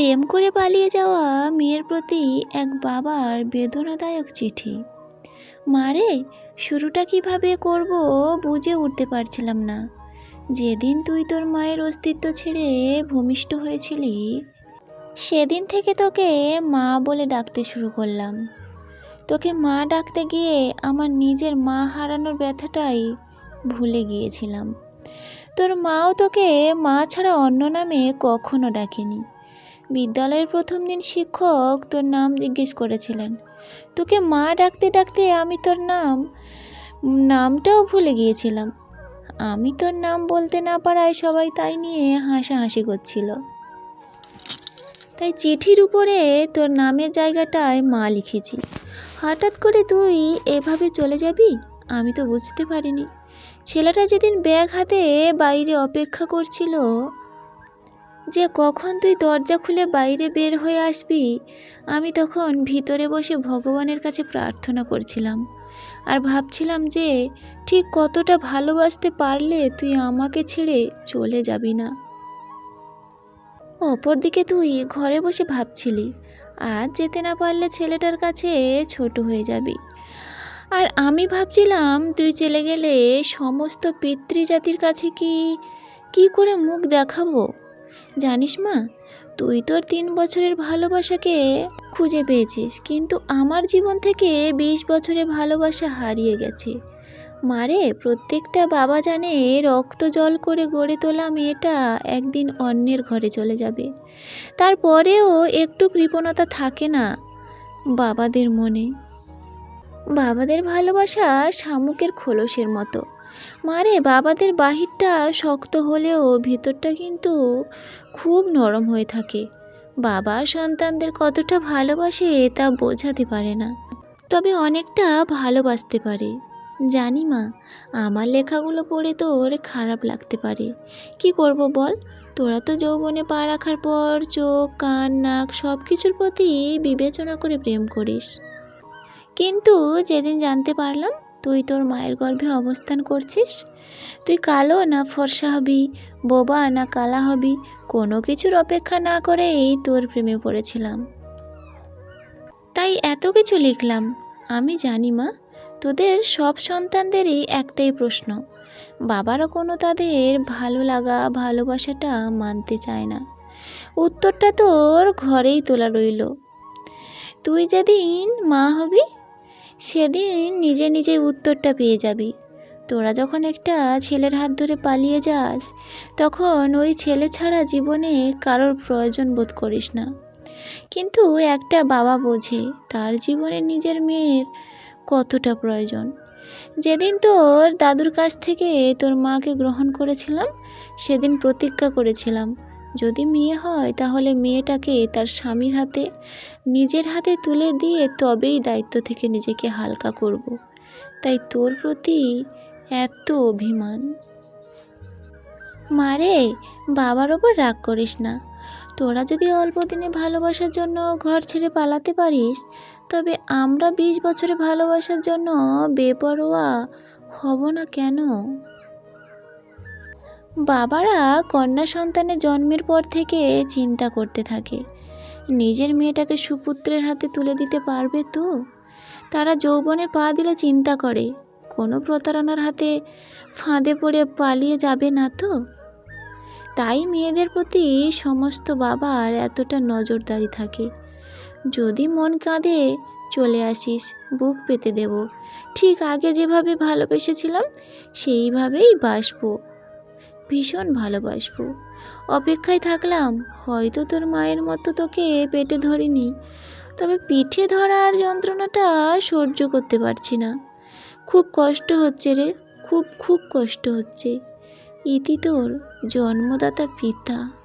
প্রেম করে পালিয়ে যাওয়া মেয়ের প্রতি এক বাবার বেদনাদায়ক চিঠি। মারে শুরুটা কীভাবে করব বুঝে উঠতে পারছিলাম না। যেদিন তুই তোর মায়ের অস্তিত্ব ছেড়ে ভূমিষ্ঠ হয়েছিলি, সেদিন থেকে তোকে মা বলে ডাকতে শুরু করলাম। তোকে মা ডাকতে গিয়ে আমার নিজের মা হারানোর ব্যথাটাই ভুলে গিয়েছিলাম। তোর মাও তোকে মা ছাড়া অন্য নামে কখনো ডাকেনি। বিদ্যালয়ের প্রথম দিন শিক্ষক তোর নাম জিজ্ঞেস করেছিলেন। তোকে মা ডাকতে ডাকতে আমি তোর নাম, নামটাও ভুলে গিয়েছিলাম। আমি তোর নাম বলতে না পারায় সবাই তাই নিয়ে হাসাহাসি করছিল। তাই চিঠির উপরে তোর নামের জায়গাটায় মা লিখেছি। হঠাৎ করে তুই এভাবে চলে যাবি? আমি তো বুঝতে পারিনি। ছেলেটা যেদিন ব্যাগ হাতে বাইরে অপেক্ষা করছিল যে কখন তুই দরজা খুলে বাইরে বের হয়ে আসবি? আমি তখন ভিতরে বসে ভগবানের কাছে প্রার্থনা করছিলাম। আর ভাবছিলাম যে, ঠিক কতটা ভালোবাসতে পারলে তুই আমাকে ছেড়ে চলে যাবি না। অপরদিকে তুই ঘরে বসে ভাবছিলি, আজ যেতে না পারলে ছেলেটার কাছে ছোট হয়ে যাবি। আর আমি ভাবছিলাম, তুই চলে গেলে সমস্ত পিতৃজাতির কাছে কি কি করে মুখ দেখাবো? জানিস মা, তুই তোর তিন বছরের ভালোবাসাকে খুঁজে পেয়েছিস, কিন্তু আমার জীবন থেকে বিশ বছরের ভালোবাসা হারিয়ে গেছে। মারে, প্রত্যেকটা বাবা জানে রক্ত জল করে গড়ে তোলা মেয়েটা একদিন অন্যের ঘরে চলে যাবে। তারপরেও একটু কৃপণতা থাকে না বাবাদের মনে। বাবাদের ভালোবাসা শামুকের খোলসের মতো। মারে, বাবাদের বাহিরটা শক্ত হলেও ভিতরটা কিন্তু খুব নরম হয়ে থাকে। বাবা সন্তানদের কতটা ভালোবাসে তা বোঝাতে পারে না, তবে অনেকটা ভালোবাসতে পারে। জানি মা, আমার লেখাগুলো পড়ে তোর খারাপ লাগতে পারে। কি করব বল? তোরা তো যৌবনে পা রাখার পর চোখ, কান, নাক সব কিছুর প্রতি বিবেচনা করে প্রেম করিস। কিন্তু যেদিন জানতে পারলাম তুই তোর মায়ের গর্ভে অবস্থান করছিস? তুই কালো না ফর্সা হবি, বোবা না কালা হবি, কোনো কিছুর অপেক্ষা না করেই তোর প্রেমে পড়েছিলাম। তাই এত কিছু লিখলাম। আমি জানি মা, তোদের সব সন্তানদেরই একটাই প্রশ্ন। বাবারা কোনো তাদের ভালো লাগা, ভালোবাসাটা মানতে চায় না। উত্তরটা তোর ঘরেই তোলা রইল। তুই যেদিন মা হবি সেদিন নিজে নিজে উত্তরটা পেয়ে যাবি। তোরা যখন একটা ছেলের হাত ধরে পালিয়ে যাস, তখন ওই ছেলে ছাড়া জীবনে কারোর প্রয়োজন বোধ করিস না। কিন্তু একটা বাবা বোঝে তার জীবনে নিজের মেয়ের কতটা প্রয়োজন। যেদিন তোর দাদুর কাছ থেকে তোর মাকে গ্রহণ করেছিলাম, সেদিন প্রতিজ্ঞা করেছিলাম যদি মেয়ে হয়, তাহলে মেয়েটাকে তার স্বামীর হাতে, নিজের হাতে তুলে দিয়ে তবেই দায়িত্ব থেকে নিজেকে হালকা করব। তাই তোর প্রতি এত অভিমান। মারে বাবার ওপর রাগ করিস না। তোরা যদি অল্প দিনে ভালোবাসার জন্য ঘর ছেড়ে পালাতে পারিস, তবে আমরা বিশ বছরে ভালোবাসার জন্য বেপরোয়া হব না কেন? বাবারা কন্যা সন্তানের জন্মের পর থেকে চিন্তা করতে থাকে। নিজের মেয়েটাকে সুপুত্রের হাতে তুলে দিতে পারবে তো? তারা যৌবনে পা দিলে চিন্তা করে, কোনো প্রতারণার হাতে ফাঁদে পড়ে পালিয়ে যাবে না তো? তাই মেয়েদের প্রতি সমস্ত বাবার এতটা নজরদারি থাকে। যদি মন কাঁদে, চলে আসিস, বুক পেতে দেব। ঠিক আগে যেভাবে ভালোবেসেছিলাম, সেইভাবেই বাসবো। ভীষণ ভালোবাসবো। অপেক্ষায় থাকলাম, হয়তো তোর মায়ের মতো তোকে পেটে ধরিনি। তবে পিঠে ধরার যন্ত্রণাটা সহ্য করতে পারছি না। খুব কষ্ট হচ্ছে রে, খুব খুব কষ্ট হচ্ছে। ইতি তোর জন্মদাতা পিতা।